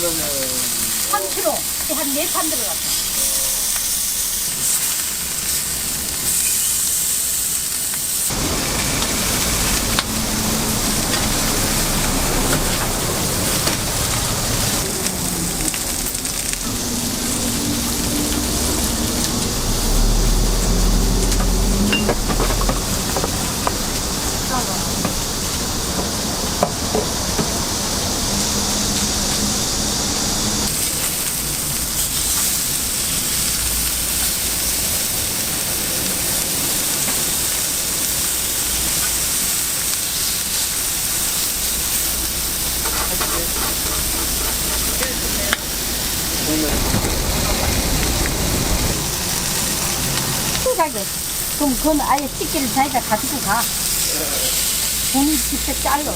그러면은 3kg, 한 4판 들어갔어. 가게. 그럼 그건 아예 집게를 자기가 가지고 가. 본인 직접 잘라.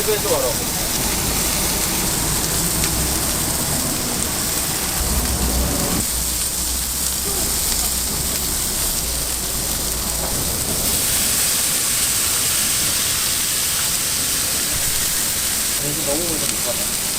해외에서 와라. 왠지 너무 오래 못 가다.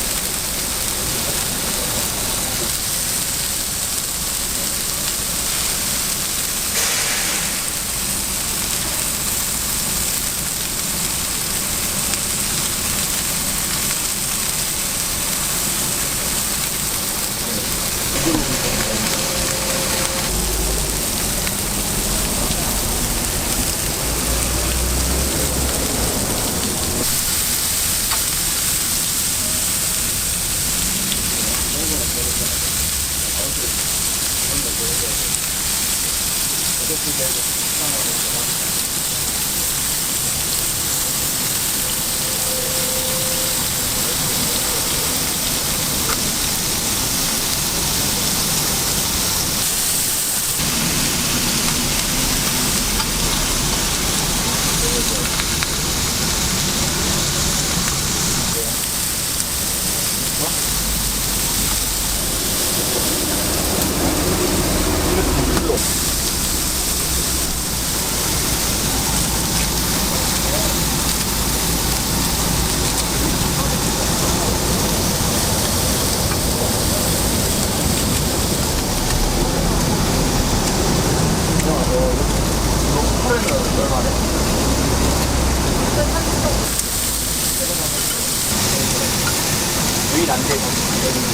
で、この左に。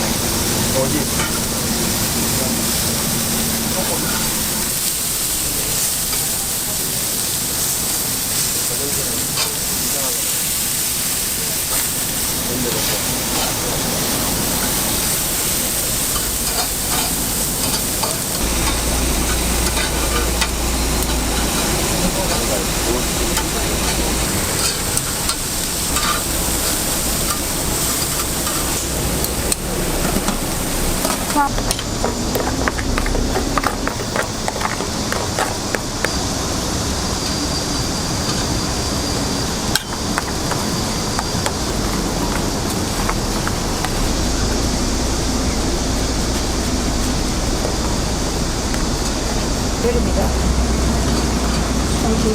Görmüyor. Sanki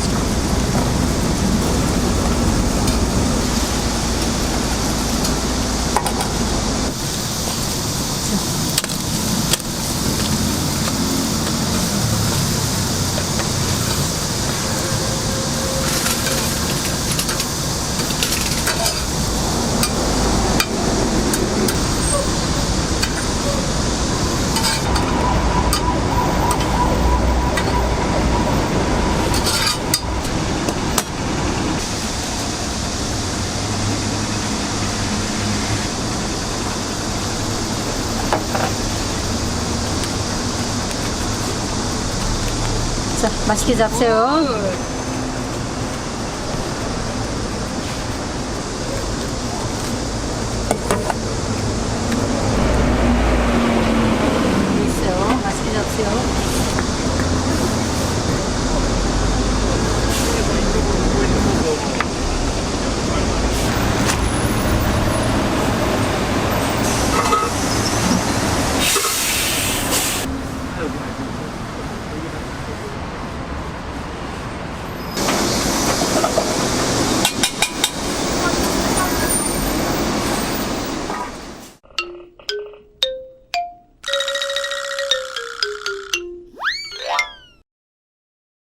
자, 맛있게 잡세요.